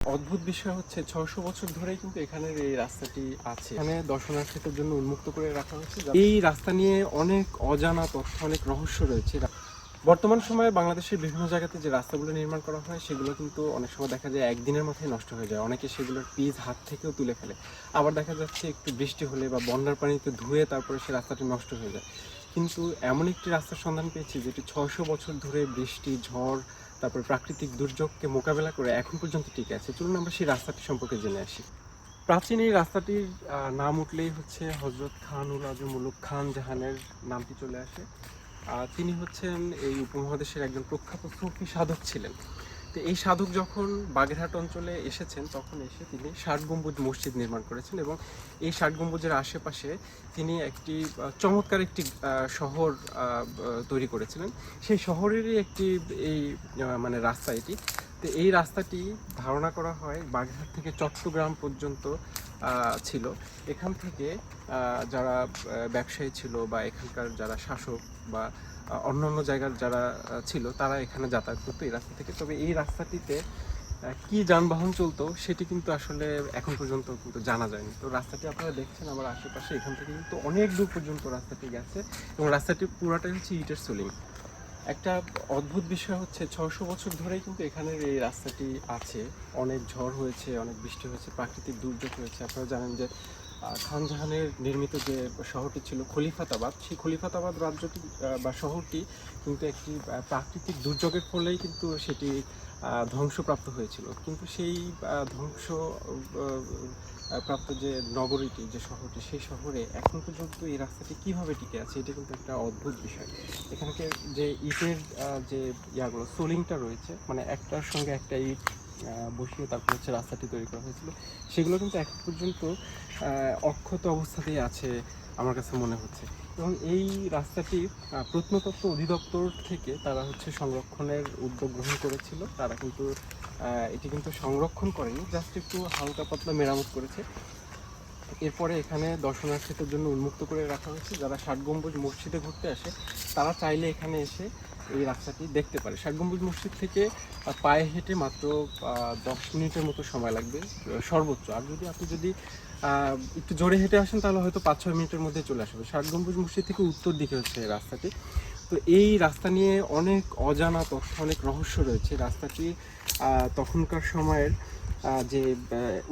অদ্ভুত বিষয় হচ্ছে ছয়শো বছর ধরেই কিন্তু এখানের এই রাস্তাটি আছে। এখানে দর্শনার্থীদের জন্য উন্মুক্ত করে রাখা হয়েছে এই রাস্তা নিয়ে অনেক অজানা তথ্য, অনেক রহস্য রয়েছে। বর্তমান সময়ে বাংলাদেশের বিভিন্ন জায়গাতে যে রাস্তাগুলো নির্মাণ করা হয়, সেগুলো কিন্তু অনেক সময় দেখা যায় একদিনের মাথায় নষ্ট হয়ে যায়। অনেকে সেগুলোর পিচ হাত থেকেও তুলে ফেলে। আবার দেখা যাচ্ছে একটু বৃষ্টি হলে বা বন্যার পানিতে ধুয়ে তারপরে সে রাস্তাটি নষ্ট হয়ে যায়। কিন্তু এমন একটি রাস্তার সন্ধান পেয়েছি, যেটি ছয়শো বছর ধরে বৃষ্টি, ঝড় তারপরে প্রাকৃতিক দুর্যোগকে মোকাবেলা করে এখন পর্যন্ত টিকে আছে। চলুন আমরা সেই রাস্তাটি সম্পর্কে জেনে আসি। প্রাচীন এই রাস্তাটির নাম উঠলেই হচ্ছে হজরত খান উল আজম উলুক খান জাহানের নামটি চলে আসে। তিনি হচ্ছেন এই উপমহাদেশের একজন প্রখ্যাত সুফি সাধক ছিলেন। তো এই সাধক যখন বাগেরহাট অঞ্চলে এসেছেন, তখন এসে তিনি ষাট গম্বুজ মসজিদ নির্মাণ করেছেন এবং এই ষাট গম্বুজের আশেপাশে তিনি একটি চমৎকার একটি শহর তৈরি করেছিলেন। সেই শহরেরই একটি, এই মানে রাস্তা এটি। তো এই রাস্তাটি ধারণা করা হয় বাগেরহাট থেকে চট্টগ্রাম পর্যন্ত ছিল। এখান থেকে যারা ব্যবসায়ী ছিল বা এখানকার যারা শাসক বা আহ, অন্য জায়গার যারা ছিল তারা এখানে যাতায়াত করতো এই রাস্তা থেকে। তবে এই রাস্তাটিতে কি যানবাহন চলতো সেটি কিন্তু আসলে এখন পর্যন্ত কিন্তু জানা যায়নি। তো রাস্তাটি আপনারা দেখছেন আমার আশেপাশে এখান থেকে কিন্তু অনেক দূর পর্যন্ত রাস্তাটি গেছে এবং রাস্তাটি পুরাটাই হচ্ছে ইটের সোলিং। একটা অদ্ভুত বিষয় হচ্ছে ছশো বছর ধরেই কিন্তু এখানের এই রাস্তাটি আছে। অনেক ঝড় হয়েছে অনেক বৃষ্টি হয়েছে প্রাকৃতিক দুর্যোগ হয়েছে। আপনারা জানেন যে আহ, খানজাহানের নির্মিত যে শহরটি ছিল খলিফাতাবাদ সেই খলিফাতাবাদ রাজ্যটি বা শহরটি কিন্তু একটি প্রাকৃতিক দুর্যোগের ফলেই কিন্তু সেটি ধ্বংসপ্রাপ্ত হয়েছিল। কিন্তু সেই ধ্বংস প্রাপ্ত যে নগরীটি যে শহরটি সেই শহরে এখন পর্যন্ত এই রাস্তাটি কীভাবে টিকে আছে এটা কিন্তু একটা অদ্ভুত বিষয়। এখানকে যে ইটের যে ইয়াগুলো সোলিংটা রয়েছে মানে একটার সঙ্গে একটা ইট বসিয়ে তারপর হচ্ছে রাস্তাটি তৈরি করা হয়েছিল। সেগুলো কিন্তু এখন পর্যন্ত অক্ষত অবস্থাতেই আছে আমার কাছে মনে হচ্ছে। এবং এই রাস্তাটি প্রত্নতত্ত্ব অধিদপ্তর থেকে তারা হচ্ছে সংরক্ষণের উদ্যোগ গ্রহণ করেছিল। তারা কিন্তু এটি কিন্তু সংরক্ষণ করেনি, জাস্ট একটু হালকা পাতলা মেরামত করেছে। এরপরে এখানে দর্শনার্থীদের জন্য উন্মুক্ত করে রাখা হয়েছে। যারা ষাট গম্বুজ মসজিদে ঘুরতে আসে, তারা চাইলে এখানে এসে এই রাস্তাটি দেখতে পারে। ষাট গম্বুজ মসজিদ থেকে পায়ে হেঁটে মাত্র দশ মিনিটের মতো সময় লাগবে সর্বোচ্চ। আর যদি আপনি যদি একটু জোরে হেঁটে আসেন, তাহলে হয়তো পাঁচ, ছয় মিনিটের মধ্যে চলে আসবে। ষাট গম্বুজ মসজিদ থেকে উত্তর দিকে হচ্ছে এই রাস্তাটি। তো এই রাস্তা নিয়ে অনেক অজানা তথ্য, অনেক রহস্য রয়েছে। রাস্তাটি তখনকার সময়ের যে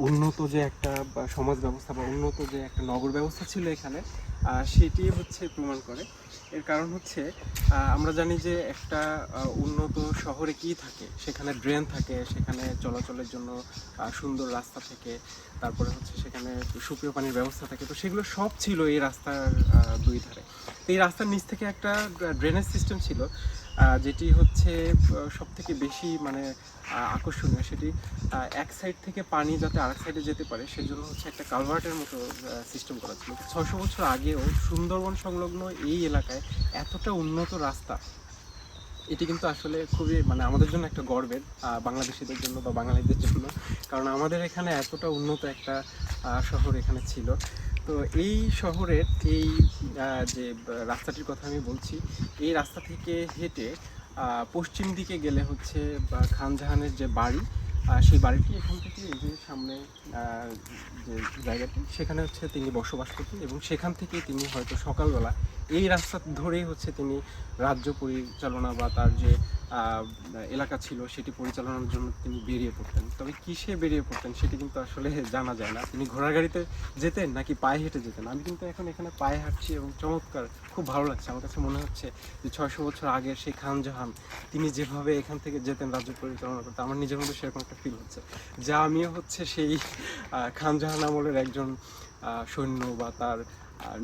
উন্নত যে একটা সমাজ ব্যবস্থা বা উন্নত যে একটা নগর ব্যবস্থা ছিল এখানে সেটি হচ্ছে প্রমাণ করে। এর কারণ হচ্ছে আমরা জানি যে একটা উন্নত শহরে কি থাকে? সেখানে ড্রেন থাকে, সেখানে চলাচলের জন্য সুন্দর রাস্তা থাকে, তারপরে হচ্ছে সেখানে সুপ্রিয় পানির ব্যবস্থা থাকে। তো সেগুলো সব ছিল এই রাস্তার দুই ধারে। তো এই রাস্তার নিচ থেকে একটা ড্রেনেজ সিস্টেম ছিল। যেটি হচ্ছে সব থেকে বেশি মানে আকর্ষণীয় সেটি এক সাইড থেকে পানি যাতে আরেক সাইডে যেতে পারে, সেজন্য হচ্ছে একটা কালভার্টের মতো সিস্টেম করা ছিল। ছশো বছর আগেও সুন্দরবন সংলগ্ন এই এলাকায় এতটা উন্নত রাস্তা, এটি কিন্তু আসলে খুবই মানে আমাদের জন্য একটা গর্বের বাংলাদেশিদের জন্য বা বাঙালিদের জন্য, কারণ আমাদের এখানে এতটা উন্নত একটা শহর এখানে ছিল। তো এই শহরের এই যে রাস্তাটির কথা আমি বলছি, এই রাস্তা থেকে হেঁটে পশ্চিম দিকে গেলে হচ্ছে খানজাহানের যে বাড়ি সেই বাড়িটি এখান থেকে এই যে সামনে যে জায়গাটি, সেখানে হচ্ছে তিনি বসবাস করতেন এবং সেখান থেকে তিনি হয়তো সকালবেলা এই রাস্তা ধরেই হচ্ছে তিনি রাজ্য পরিচালনা বা তার যে এলাকা ছিল সেটি পরিচালনার জন্য তিনি বেরিয়ে পড়তেন। তবে কিসে বেরিয়ে পড়তেন সেটি কিন্তু আসলে জানা যায় না। তিনি ঘোড়ার গাড়িতে যেতেন নাকি পায়ে হেঁটে যেতেন? আমি কিন্তু এখন এখানে পায়ে হাঁটছি এবং চমৎকার খুব ভালো লাগছে। আমার কাছে মনে হচ্ছে যে ছয়শো বছর আগের সেই খানজাহান তিনি যেভাবে এখান থেকে যেতেন রাজ্য পরিচালনা করতে আমার নিজের মধ্যে সেরকম একটা ফিল হচ্ছে। যা আমিও হচ্ছে সেই আহ, খানজাহান আমলের একজন সৈন্য বা তার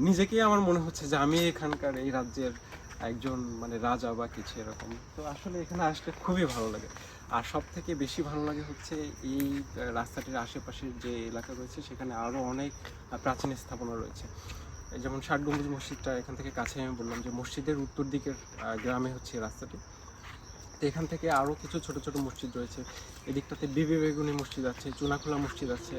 নিজেকেই আমার মনে হচ্ছে যে আমি এখানকার এই রাজ্যের একজন মানে রাজা বা কিছু এরকম। তো আসলে এখানে আসলে খুবই ভালো লাগে। আর সব থেকে বেশি ভালো লাগে হচ্ছে এই রাস্তাটির আশেপাশের যে এলাকা রয়েছে, সেখানে আরও অনেক প্রাচীন স্থাপনা রয়েছে। যেমন ষাট গম্বুজ মসজিদটা এখান থেকে কাছে আমি বললাম যে মসজিদের উত্তর দিকের গ্রামে হচ্ছে রাস্তাটি। তো এখান থেকে আরও কিছু ছোট ছোট মসজিদ রয়েছে। এদিকটাতে বিবে বেগুনি মসজিদ আছে চুনাখোলা মসজিদ আছে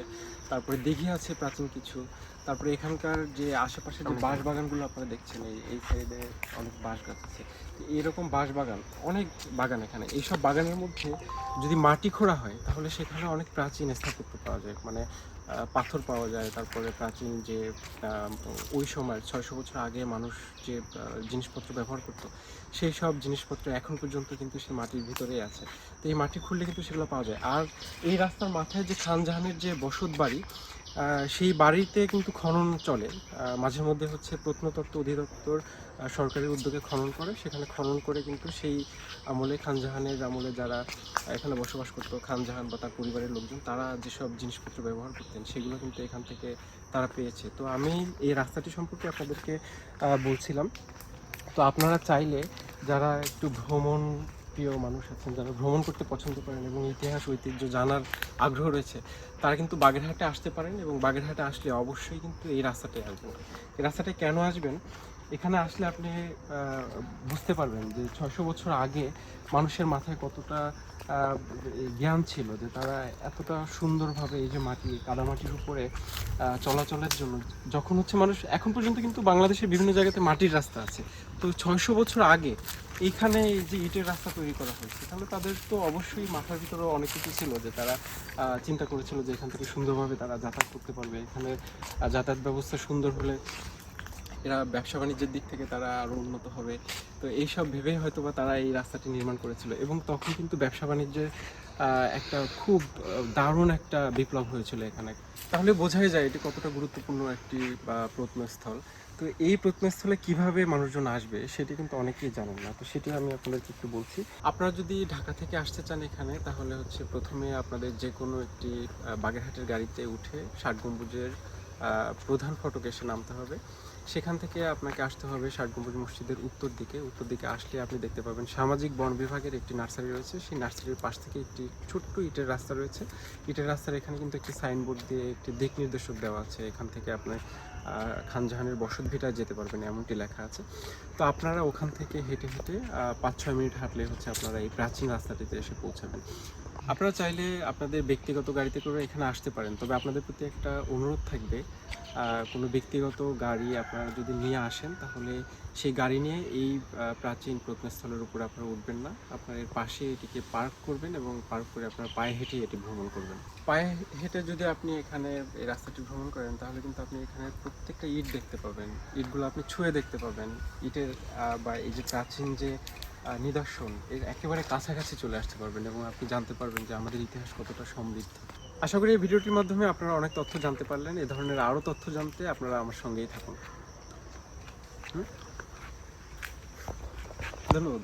তারপরে দিঘি আছে প্রাচীন কিছু। তারপরে এখানকার যে আশেপাশে যে বাঁশ বাগানগুলো আপনারা দেখছেন এই এই সাইডে অনেক বাঁশ গাছ আছে। এরকম বাঁশ বাগান অনেক বাগান এখানে। এইসব বাগানের মধ্যে যদি মাটি খোঁড়া হয় তাহলে সেখানে অনেক প্রাচীন স্থাপত্য পাওয়া যায়। মানে পাথর পাওয়া যায়, তারপরে প্রাচীন যে ওই সময় ছয়শো বছর আগে মানুষ যে জিনিসপত্র ব্যবহার করত, সেই সব জিনিসপত্র এখন পর্যন্ত কিন্তু সেই মাটির ভিতরেই আছে। তো এই মাটি খুললে কিন্তু সেগুলো পাওয়া যায়। আর এই রাস্তার মাথায় যে খানজাহানের যে বসত বাড়ি সেই বাড়িতে কিন্তু খনন চলে। মাঝে মধ্যে হচ্ছে প্রত্নতত্ত্ব অধিদপ্তর আহ, সরকারি উদ্যোগে খনন করে। সেখানে খনন করে কিন্তু সেই আমলে খানজাহানের আমলে যারা এখানে বসবাস করতো খানজাহান বা তার পরিবারের লোকজন তারা যেসব জিনিসপত্র ব্যবহার করতেন সেগুলো কিন্তু এখান থেকে তারা পেয়েছে। তো আমি এই রাস্তাটি সম্পর্কে আপনাদেরকে বলছিলাম। তো আপনারা চাইলে যারা একটু ভ্রমণ প্রিয় মানুষ আছেন, যারা ভ্রমণ করতে পছন্দ করেন এবং ইতিহাস, ঐতিহ্য জানার আগ্রহ রয়েছে, তারা কিন্তু বাগেরহাটে আসতে পারেন এবং বাগেরহাটে আসলে অবশ্যই কিন্তু এই রাস্তাটায় আসবেন। এই রাস্তাটায় কেন আসবেন? এখানে আসলে আপনি বুঝতে পারবেন যে ছয়শো বছর আগে মানুষের মাথায় কতটা জ্ঞান ছিল যে তারা এতটা সুন্দরভাবে এই যে মাটি, কাদামাটির উপরে চলাচলের জন্য, যখন হচ্ছে মানুষ, এখন পর্যন্ত কিন্তু বাংলাদেশের বিভিন্ন জায়গাতে মাটির রাস্তা আছে। তো ছয়শো বছর আগে এইখানে এই যে ইটের রাস্তা তৈরি করা হয়েছে, তাহলে তাদের তো অবশ্যই মাথার ভিতরে অনেক কিছু ছিল যে তারা চিন্তা করেছিল যে এখান থেকে সুন্দরভাবে তারা যাতায়াত করতে পারবে। এখানে যাতায়াত ব্যবস্থা সুন্দর হলে এরা ব্যবসা বাণিজ্যের দিক থেকে তারা আরও উন্নত হবে। তো এইসব ভেবে হয়তো বা তারা এই রাস্তাটি নির্মাণ করেছিল এবং তখন কিন্তু ব্যবসা বাণিজ্যের একটা খুব দারুণ একটা বিপ্লব হয়েছিল এখানে। তাহলে বোঝাই যায় এটি কতটা গুরুত্বপূর্ণ একটি প্রত্নস্থল। তো এই প্রত্নস্থলে কীভাবে মানুষজন আসবে সেটি কিন্তু অনেকেই জানেন না। তো সেটি আমি আপনাদেরকে একটু বলছি। আপনারা যদি ঢাকা থেকে আসতে চান এখানে, তাহলে হচ্ছে প্রথমে আপনাদের যে কোনো একটি বাগেরহাটের গাড়িতে উঠে ষাট গম্বুজের প্রধান ফটকে এসে নামতে হবে। সেখান থেকে আপনাকে আসতে হবে ষাট গম্বুজ মসজিদের উত্তর দিকে। উত্তর দিকে আসলে আপনি দেখতে পাবেন সামাজিক বন বিভাগের একটি নার্সারি রয়েছে। সেই নার্সারির পাশ থেকে একটি ছোট্ট ইটের রাস্তা রয়েছে। ইটের রাস্তার এখানে কিন্তু একটি সাইনবোর্ড দিয়ে একটি দিক নির্দেশক দেওয়া আছে। এখান থেকে আপনার খানজাহানের বসত ভিটায় যেতে পারবেন এমনটি লেখা আছে। তো আপনারা ওখান থেকে হেঁটে হেঁটে পাঁচ ছয় মিনিট হাঁটলে হচ্ছে আপনারা এই প্রাচীন রাস্তাটিতে এসে পৌঁছাবেন। আপনারা চাইলে আপনাদের ব্যক্তিগত গাড়িতে করে এখানে আসতে পারেন, তবে আপনাদের প্রতি একটা অনুরোধ থাকবে কোনো ব্যক্তিগত গাড়ি আপনারা যদি নিয়ে আসেন, তাহলে সেই গাড়ি নিয়ে এই প্রাচীন প্রত্নস্থলের উপরে আপনারা উঠবেন না, আপনার এর পাশে এটিকে পার্ক করবেন এবং পার্ক করে আপনারা পায়ে হেঁটে এটি ভ্রমণ করবেন। পায়ে হেঁটে যদি আপনি এখানে এই রাস্তাটি ভ্রমণ করেন, তাহলে কিন্তু আপনি এখানে প্রত্যেকটা ইট দেখতে পাবেন। ইটগুলো আপনি ছুঁয়ে দেখতে পাবেন। ইটের বা এই যে প্রাচীন যে নিদর্শন। এর একেবারে কাছাকাছি চলে আসতে পারবেন এবং আপনি জানতে পারবেন যে আমাদের ইতিহাস কতটা সমৃদ্ধ। আশা করি এই ভিডিওটির মাধ্যমে আপনারা অনেক তথ্য জানতে পারলেন। এ ধরনের আরও তথ্য জানতে আপনারা আমার সঙ্গেই থাকুন? ধন্যবাদ